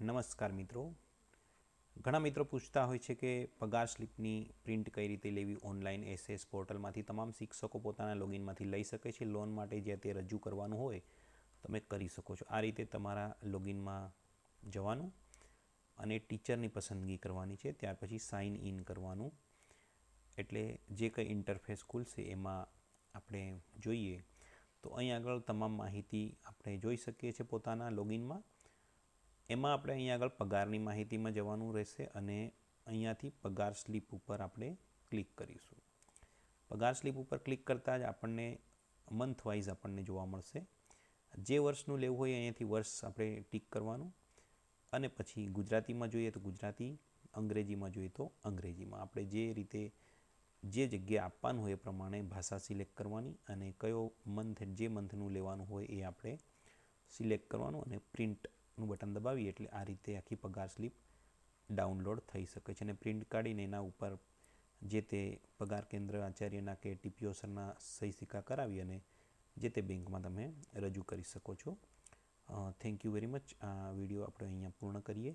નમસ્કાર મિત્રો. ઘણા મિત્રો પૂછતા હોય છે કે પગાર સ્લિપની પ્રિન્ટ કઈ રીતે લેવી ઓનલાઈન એસએસ પોર્ટલમાંથી તમામ શિક્ષકો પોતાના લોગિનમાંથી લઈ શકે છે લોન માટે જે તે રજૂ કરવાનું હોય તમે કરી શકો છો. આ રીતે તમારા લોગિનમાં જવાનું અને ટીચરની પસંદગી કરવાની છે, ત્યાર પછી સાઇન ઇન કરવાનું. એટલે જે કંઈ ઇન્ટરફેસ ખુલશે એમાં આપણે જોઈએ. તો અહીં આગળ તમામ માહિતી આપણે જોઈ શકીએ છીએ પોતાના લોગિનમાં. એમાં આપણે અહીંયા આગળ પગારની માહિતીમાં જવાનું રહેશે અને અહીંયાથી પગાર સ્લીપ ઉપર આપણે ક્લિક કરીશું. પગાર સ્લીપ ઉપર ક્લિક કરતાં જ આપણને મંથ વાઇઝ આપણને જોવા મળશે. જે વર્ષનું લેવું હોય અહીંયાથી વર્ષ આપણે ટીક કરવાનું. અને પછી ગુજરાતીમાં જોઈએ તો ગુજરાતી, અંગ્રેજીમાં જોઈએ તો અંગ્રેજીમાં. આપણે જે રીતે જે જગ્યા આપવાનું હોય એ પ્રમાણે ભાષા સિલેક્ટ કરવાની અને કયો મંથ જે મંથનું લેવાનું હોય એ આપણે સિલેક્ટ કરવાનું અને પ્રિન્ટનું બટન દબાવીએ એટલે આ રીતે આખી પગાર સ્લીપ ડાઉનલોડ થઈ શકે છે અને પ્રિન્ટ કાઢીને એના ઉપર જે તે પગાર કેન્દ્ર આચાર્યના કે ટીપીઓ સરના સહી સિક્કા કરાવી અને જે તે બેંકમાં તમે રજૂ કરી શકો છો. થેન્ક યુ વેરી મચ આ વીડિયો આપણે અહીંયા પૂર્ણ કરીએ.